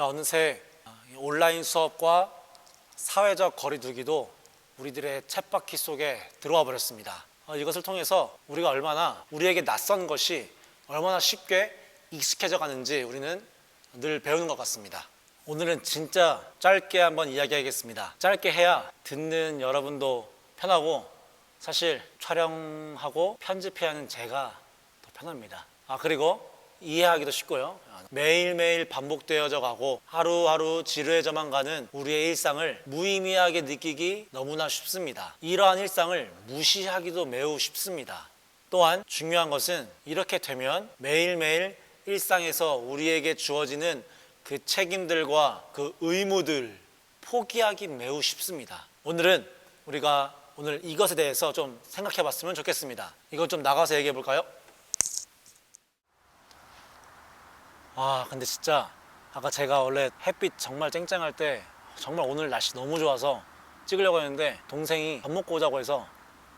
어느새 온라인 수업과 사회적 거리두기도 우리들의 챗바퀴 속에 들어와 버렸습니다. 어, 이것을 통해서 우리가 얼마나 우리에게 낯선 것이 얼마나 쉽게 익숙해져 가는지 우리는 늘 배우는 것 같습니다. 오늘은 진짜 짧게 한번 이야기하겠습니다. 짧게 해야 듣는 여러분도 편하고 사실 촬영하고 편집해야 하는 제가 더 편합니다. 아 그리고 이해하기도 쉽고요. 매일매일 반복되어져 가고 하루하루 지루해져만 가는 우리의 일상을 무의미하게 느끼기 너무나 쉽습니다. 이러한 일상을 무시하기도 매우 쉽습니다. 또한 중요한 것은 이렇게 되면 매일매일 일상에서 우리에게 주어지는 그 책임들과 그 의무들 포기하기 매우 쉽습니다. 오늘은 우리가 오늘 이것에 대해서 좀 생각해 봤으면 좋겠습니다. 이것 좀 나가서 얘기해 볼까요? 아, 근데 진짜 아까 제가 원래 햇빛 정말 쨍쨍할 때 정말 오늘 날씨 너무 좋아서 찍으려고 했는데 동생이 밥 먹고 오자고 해서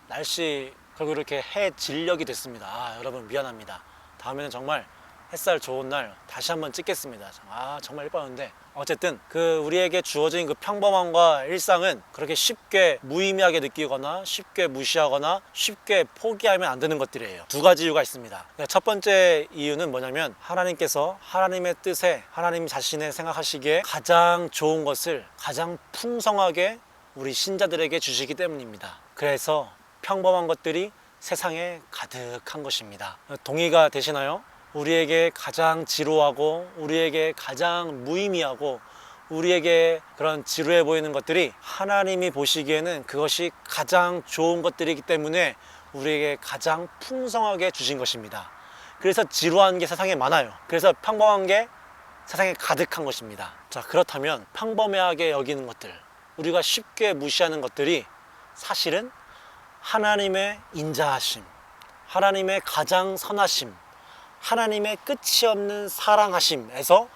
날씨 결국 이렇게 해 진력이 됐습니다. 아, 여러분 미안합니다. 다음에는 정말 햇살 좋은 날 다시 한번 찍겠습니다. 아, 정말 예뻤는데 어쨌든 그 우리에게 주어진 그 평범함과 일상은 그렇게 쉽게 무의미하게 느끼거나 쉽게 무시하거나 쉽게 포기하면 안 되는 것들이에요. 두 가지 이유가 있습니다. 첫 번째 이유는 뭐냐면 하나님께서 하나님의 뜻에 하나님 자신의 생각하시기에 가장 좋은 것을 가장 풍성하게 우리 신자들에게 주시기 때문입니다. 그래서 평범한 것들이 세상에 가득한 것입니다. 동의가 되시나요? 우리에게 가장 지루하고 우리에게 가장 무의미하고 우리에게 그런 지루해 보이는 것들이 하나님이 보시기에는 그것이 가장 좋은 것들이기 때문에 우리에게 가장 풍성하게 주신 것입니다. 그래서 지루한 게 세상에 많아요. 그래서 평범한 게 세상에 가득한 것입니다. 자, 그렇다면 평범하게 여기는 것들, 우리가 쉽게 무시하는 것들이 사실은 하나님의 인자하심, 하나님의 가장 선하심, 하나님의 끝이 없는 사랑하심에서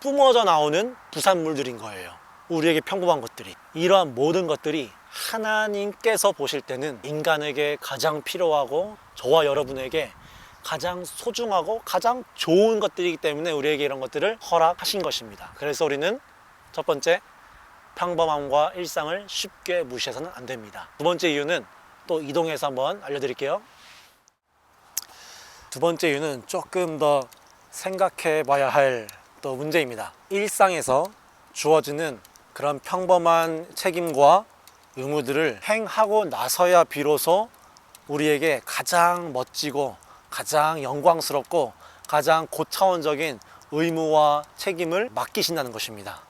뿜어져 나오는 부산물들인 거예요. 우리에게 평범한 것들이. 이러한 모든 것들이 하나님께서 보실 때는 인간에게 가장 필요하고 저와 여러분에게 가장 소중하고 가장 좋은 것들이기 때문에 우리에게 이런 것들을 허락하신 것입니다. 그래서 우리는 첫 번째, 평범함과 일상을 쉽게 무시해서는 안 됩니다. 두 번째 이유는 또 이동해서 한번 알려드릴게요. 두 번째 이유는 조금 더 생각해 봐야 할 또 문제입니다. 일상에서 주어지는 그런 평범한 책임과 의무들을 행하고 나서야 비로소 우리에게 가장 멋지고 가장 영광스럽고 가장 고차원적인 의무와 책임을 맡기신다는 것입니다.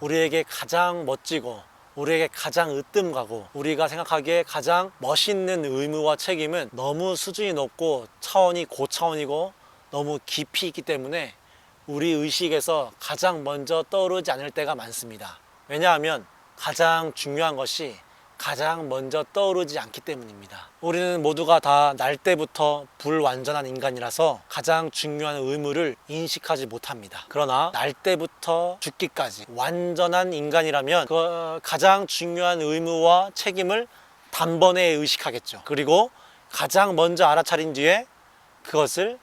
우리에게 가장 멋지고 우리에게 가장 으뜸 가고 우리가 생각하기에 가장 멋있는 의무와 책임은 너무 수준이 높고 차원이 고차원이고 너무 깊이 있기 때문에 우리 의식에서 가장 먼저 떠오르지 않을 때가 많습니다. 왜냐하면 가장 중요한 것이 가장 먼저 떠오르지 않기 때문입니다. 우리는 모두가 다 날 때부터 불완전한 인간이라서 가장 중요한 의무를 인식하지 못합니다. 그러나 날 때부터 죽기까지 완전한 인간이라면 그 가장 중요한 의무와 책임을 단번에 의식하겠죠. 그리고 가장 먼저 알아차린 뒤에 그것을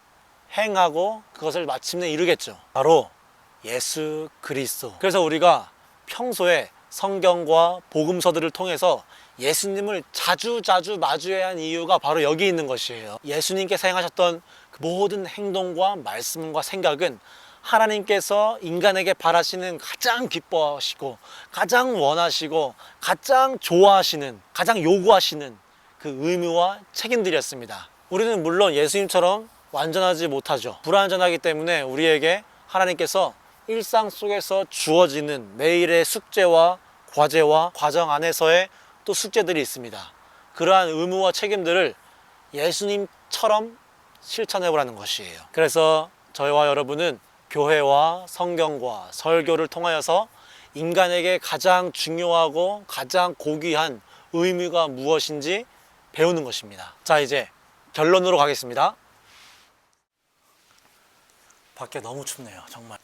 행하고 그것을 마침내 이루겠죠. 바로 예수 그리스도. 그래서 우리가 평소에 성경과 복음서들을 통해서 예수님을 자주 자주 마주해야 한 이유가 바로 여기 있는 것이에요. 예수님께서 행하셨던 그 모든 행동과 말씀과 생각은 하나님께서 인간에게 바라시는 가장 기뻐하시고 가장 원하시고 가장 좋아하시는 가장 요구하시는 그 의무와 책임들이었습니다. 우리는 물론 예수님처럼 완전하지 못하죠. 불완전하기 때문에 우리에게 하나님께서 일상 속에서 주어지는 매일의 숙제와 과제와 과정 안에서의 또 숙제들이 있습니다. 그러한 의무와 책임들을 예수님처럼 실천해 보라는 것이에요. 그래서 저희와 여러분은 교회와 성경과 설교를 통하여서 인간에게 가장 중요하고 가장 고귀한 의무가 무엇인지 배우는 것입니다. 자, 이제 결론으로 가겠습니다. 밖에 너무 춥네요, 정말.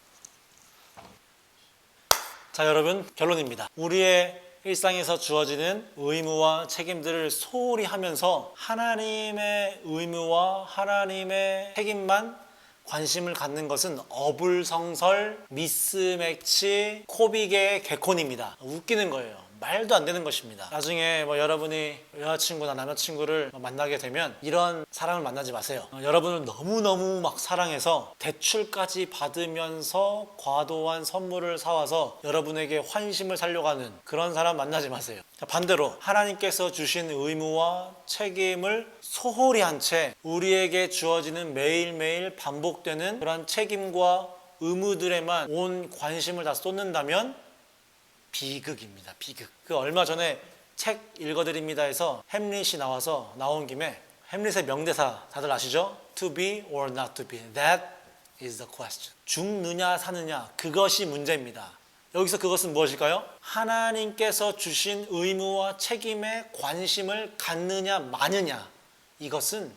자, 여러분, 결론입니다. 우리의 일상에서 주어지는 의무와 책임들을 소홀히 하면서 하나님의 의무와 하나님의 책임만 관심을 갖는 것은 어불성설, 미스매치, 코빅의 개콘입니다. 웃기는 거예요. 말도 안 되는 것입니다. 나중에 뭐 여러분이 여자친구나 남자친구를 만나게 되면 이런 사람을 만나지 마세요. 어, 여러분을 너무너무 막 사랑해서 대출까지 받으면서 과도한 선물을 사와서 여러분에게 환심을 살려고 하는 그런 사람 만나지 마세요. 자, 반대로 하나님께서 주신 의무와 책임을 소홀히 한 채 우리에게 주어지는 매일매일 반복되는 그런 책임과 의무들에만 온 관심을 다 쏟는다면 비극입니다. 비극. 그 얼마 전에 책 읽어드립니다에서 햄릿이 나와서 나온 김에 햄릿의 명대사 다들 아시죠? To be or not to be. That is the question. 죽느냐 사느냐 그것이 문제입니다. 여기서 그것은 무엇일까요? 하나님께서 주신 의무와 책임에 관심을 갖느냐 마느냐 이것은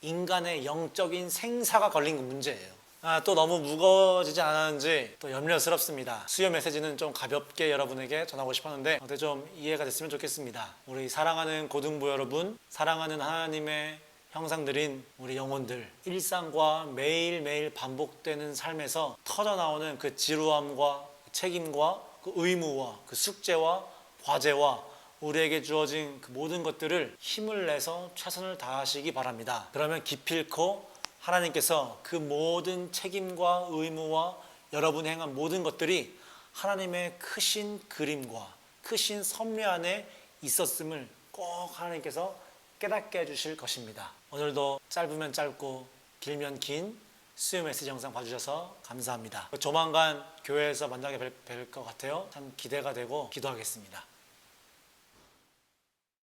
인간의 영적인 생사가 걸린 문제예요. 아, 또 너무 무거워지지 않았는지 또 염려스럽습니다. 수요 메시지는 좀 가볍게 여러분에게 전하고 싶었는데 어때 좀 이해가 됐으면 좋겠습니다. 우리 사랑하는 고등부 여러분, 사랑하는 하나님의 형상들인 우리 영혼들 일상과 매일매일 반복되는 삶에서 터져나오는 그 지루함과 책임과 그 의무와 그 숙제와 과제와 우리에게 주어진 그 모든 것들을 힘을 내서 최선을 다하시기 바랍니다. 그러면 기필코 하나님께서 그 모든 책임과 의무와 여러분이 행한 모든 것들이 하나님의 크신 그림과 크신 섭리 안에 있었음을 꼭 하나님께서 깨닫게 해주실 것입니다. 오늘도 짧으면 짧고 길면 긴 수요 메시지 영상 봐주셔서 감사합니다. 조만간 교회에서 만나게 뵐 것 같아요. 참 기대가 되고 기도하겠습니다.